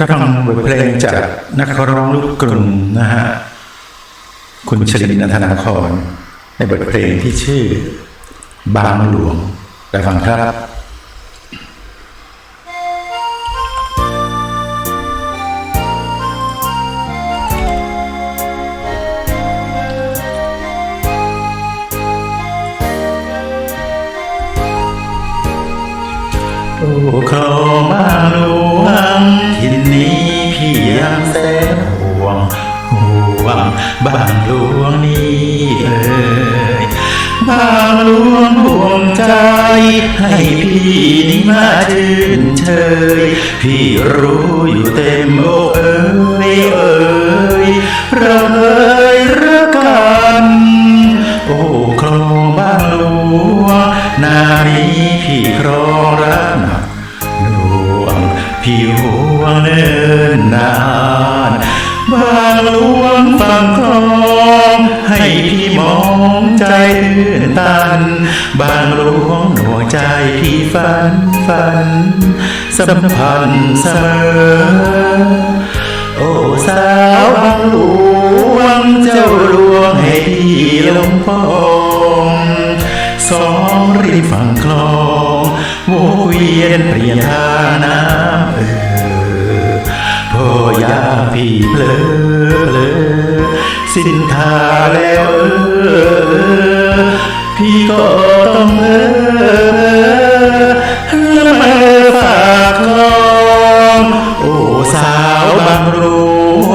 รับฟังบทเพลงจากนักร้องลูกกรุงนะฮะ คุณชลินนันทนาครในบทเพลงที่ชื่อ บางหลวงไปฟังครับโอ้ครองบางหลวง ใจ ให้พี่นี่มาชื่นเชยพี่รู้อยู่เต็มอกเอ่ยเอ่ยเราเอ่ยรักกันโอ้ครองบ้านหลวงนานี้พี่ครองรักหนักหน่วงพี่ห่วงเนิ่นนานบ้างหลวงฝั่งคลองให้พี่มองใจตื่นตัน บางหลวงหน่วงใจพี่ฝันฝัน สัมพันธ์เสมอ โอ้สาวบางหลวงเจ้าหลวงให้พี่ลงพองสองริมฝั่งคลองโวเวียนเปลี่ยนทาน้ำเออพ่อยาพี่เพลอเพลอสิ้นทาแล้วเออ พี่ก็ต้องเออละเมอฝากลองโอ้สาวบางหลว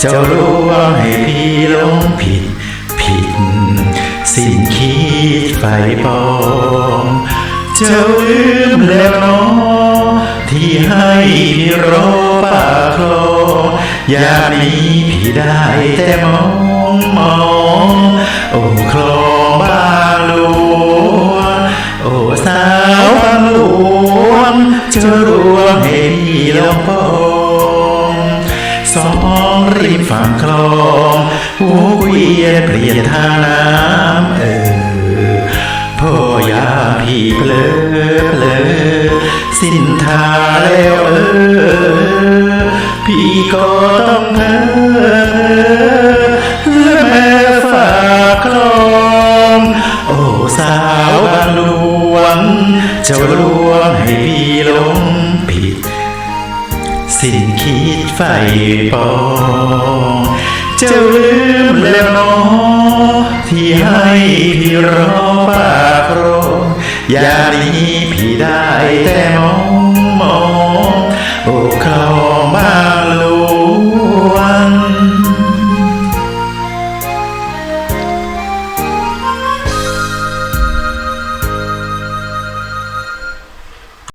เจ้าหลวงให้พี่ลงผิดผิด สิ้นคิดไฟปองเจ้าลืมแล้วน้องที่ให้พี่รอปากคลองอยานี้พี่ได้แต่มองมอง จ้าหลวงให้พี่ลงพองสองริมฝั่งคลองหัวเวียนเปลี่ยนทางน้ำเออพ่อยาพี่เพลอเพลอสิ้นทาแล้วเออ พี่ก็ต้องเออ สิ้นคิดไฟปองเจ้าลืมแล้วน้อที่ให้พี่รอปากรออยานี้พี่ได้แต่มองมองโอ้คล